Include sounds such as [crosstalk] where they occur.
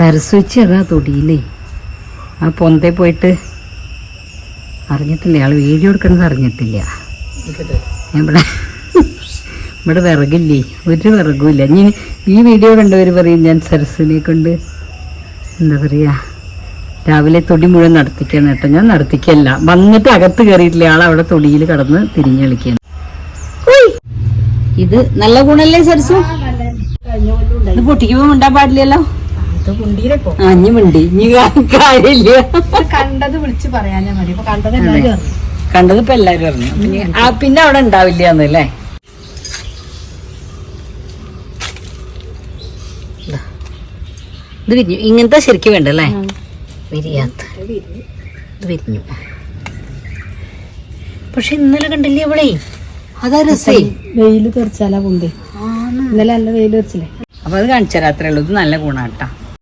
സരസ്വച്ചി അതാ തൊടിയില്ലേ? ആ പൊന്തേ പോയിട്ട് അറിഞ്ഞിട്ടില്ല. ആൾ വീഡിയോ എടുക്കണത് അറിഞ്ഞിട്ടില്ല. ഇവിടെ [laughs] ഇവിടെ വിറകില്ലേ? ഒരു വിറകുമില്ല. ഇനി ഈ വീഡിയോ കണ്ടവർ പറയും ഞാൻ സരസ്വിനെ കൊണ്ട് എന്താ പറയുക രാവിലെ തൊടി മുഴുവൻ നടത്തിക്കണം കേട്ടോ. ഞാൻ നടത്തിക്കല്ല. വന്നിട്ട് അകത്ത് കയറിയിട്ടില്ല. ആൾ അവിടെ തൊടിയിൽ കടന്ന് തിരിഞ്ഞു കളിക്കുകയാണ്. ഇത് നല്ല ഗുണല്ലേ സരസു ഇത് പൊട്ടിക്കുമ്പോ മിണ്ടാൻ പാടില്ലല്ലോ? ഇനി മിണ്ടി. ഇനി കാ- കാര്യമില്ല. കണ്ടത് വിളിച്ചു പറയാനാ മതി. ഇപ്പൊ കണ്ടത് അറിഞ്ഞു. കണ്ടത് ഇപ്പൊ എല്ലാരും അറിഞ്ഞു. പിന്നെ ആ പിന്നെ അവിടെ ഉണ്ടാവില്ല എന്നല്ലേ. ഇത് വിരിഞ്ഞു. ഇങ്ങനത്തെ ശരിക്കും വേണ്ടല്ലേ വിരിയാത്ത. ഇത് വിരിഞ്ഞു. പക്ഷെ ഇന്നലെ കണ്ടില്ലേ അവളെ അതാ രസേ. വെയിൽ തെറിച്ചാലാ പൊന്തി. ഇന്നലെ നല്ല വെയിൽ തെറിച്ചില്ലേ? അപ്പൊ അത് കാണിച്ചു തരാം അത്രേ ഉള്ളൂ. ഇത് നല്ല ഗുണാട്ടാ.